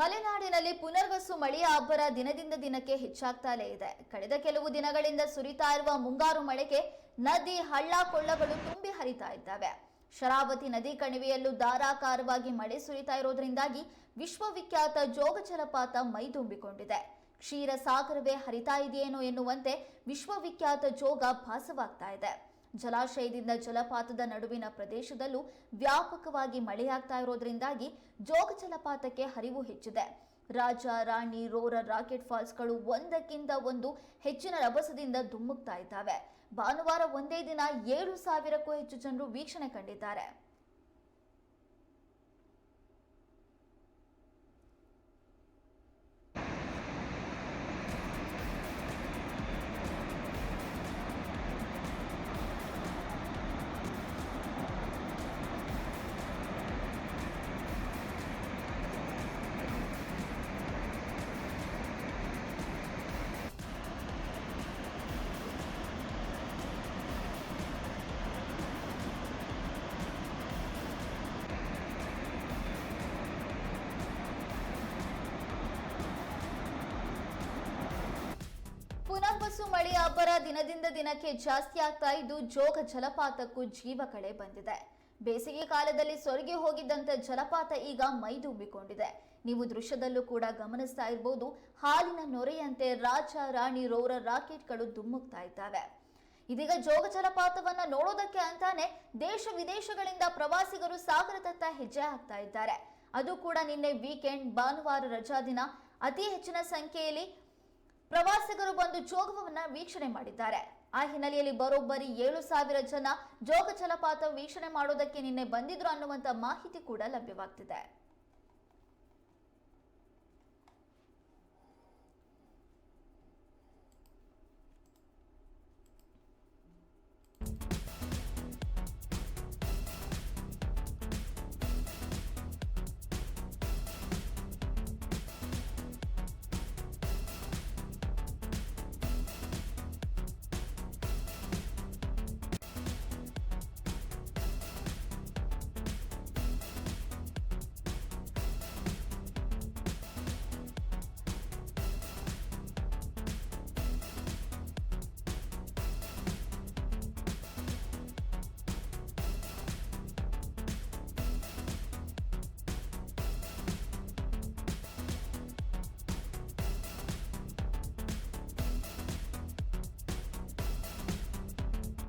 ಮಲೆನಾಡಿನಲ್ಲಿ ಪುನರ್ವಸು ಮಳೆಯ ಅಬ್ಬರ ದಿನದಿಂದ ದಿನಕ್ಕೆ ಹೆಚ್ಚಾಗ್ತಾಲೇ ಇದೆ. ಕಳೆದ ಕೆಲವು ದಿನಗಳಿಂದ ಸುರಿತಾ ಇರುವ ಮುಂಗಾರು ಮಳೆಗೆ ನದಿ, ಹಳ್ಳ, ಕೊಳ್ಳಗಳು ತುಂಬಿ ಹರಿತಾ ಇದ್ದಾವೆ. ಶರಾವತಿ ನದಿ ಕಣಿವೆಯಲ್ಲೂ ಧಾರಾಕಾರವಾಗಿ ಮಳೆ ಸುರಿತಾ ಇರೋದ್ರಿಂದಾಗಿ ವಿಶ್ವವಿಖ್ಯಾತ ಜೋಗ ಜಲಪಾತ ಮೈದುಂಬಿಕೊಂಡಿದೆ ಕ್ಷೀರ ಸಾಗರವೇ ಹರಿತಾ ಇದೆಯೇನೋ ಎನ್ನುವಂತೆ ವಿಶ್ವವಿಖ್ಯಾತ ಜೋಗ ಭಾಸವಾಗ್ತಾ ಇದೆ. ಜಲಾಶಯದಿಂದ ಜಲಪಾತದ ನಡುವಿನ ಪ್ರದೇಶದಲ್ಲೂ ವ್ಯಾಪಕವಾಗಿ ಮಳೆಯಾಗ್ತಾ ಇರೋದ್ರಿಂದಾಗಿ ಜೋಗ ಜಲಪಾತಕ್ಕೆ ಹರಿವು ಹೆಚ್ಚಿದೆ. ರಾಜ, ರಾಣಿ, ರೋರ, ರಾಕೆಟ್ ಫಾಲ್ಸ್ಗಳು ಒಂದಕ್ಕಿಂತ ಒಂದು ಹೆಚ್ಚಿನ ರಭಸದಿಂದ ಧುಮ್ಮುಕ್ತಾ ಇದ್ದಾವೆ. ಭಾನುವಾರ ಒಂದೇ ದಿನ ಏಳು ಸಾವಿರಕ್ಕೂ ಹೆಚ್ಚು ಜನರು ವೀಕ್ಷಣೆ ಕಂಡಿದ್ದಾರೆ. ಮಳೆಯ ಅಬ್ಬರ ದಿನದಿಂದ ದಿನಕ್ಕೆ ಜಾಸ್ತಿ ಆಗ್ತಾ ಇದ್ದು ಜೋಗ ಜಲಪಾತಕ್ಕೂ ಜೀವ ಕಳೆ ಬಂದಿದೆ. ಬೇಸಿಗೆ ಕಾಲದಲ್ಲಿ ಸೊರಗಿ ಹೋಗಿದ್ದಂತ ಜಲಪಾತ ಈಗ ಮೈದುಂಬಿಕೊಂಡಿದೆ ನೀವು ದೃಶ್ಯದಲ್ಲೂ ಕೂಡ ಗಮನಿಸ್ತಾ ಇರಬಹುದು ಹಾಲಿನ ನೊರೆಯಂತೆ ರಾಜ, ರಾಣಿ, ರೋರ ರಾಕೆಟ್ಗಳು ದುಮ್ಮುಕ್ತಾ ಇದ್ದಾವೆ. ಇದೀಗ ಜೋಗ ಜಲಪಾತವನ್ನ ನೋಡೋದಕ್ಕೆ ಅಂತಾನೆ ದೇಶ ವಿದೇಶಗಳಿಂದ ಪ್ರವಾಸಿಗರು ಸಾಗರದತ್ತ ಹೆಜ್ಜೆ ಹಾಕ್ತಾ ಇದ್ದಾರೆ. ಅದು ಕೂಡ ನಿನ್ನೆ ವೀಕೆಂಡ್ ಭಾನುವಾರ ರಜಾ ದಿನ. ಅತಿ ಹೆಚ್ಚಿನ ಸಂಖ್ಯೆಯಲ್ಲಿ ಪ್ರವಾಸಿಗರು ಬಂದು ಜೋಗವನ್ನ ವೀಕ್ಷಣೆ ಮಾಡಿದ್ದಾರೆ. ಆ ಹಿನ್ನೆಲೆಯಲ್ಲಿ ಬರೋಬ್ಬರಿ ಏಳು ಸಾವಿರ ಜನ ಜೋಗ ಜಲಪಾತ ವೀಕ್ಷಣೆ ಮಾಡೋದಕ್ಕೆ ನಿನ್ನೆ ಬಂದಿದ್ರು ಅನ್ನುವಂತ ಮಾಹಿತಿ ಕೂಡ ಲಭ್ಯವಾಗ್ತಿದೆ.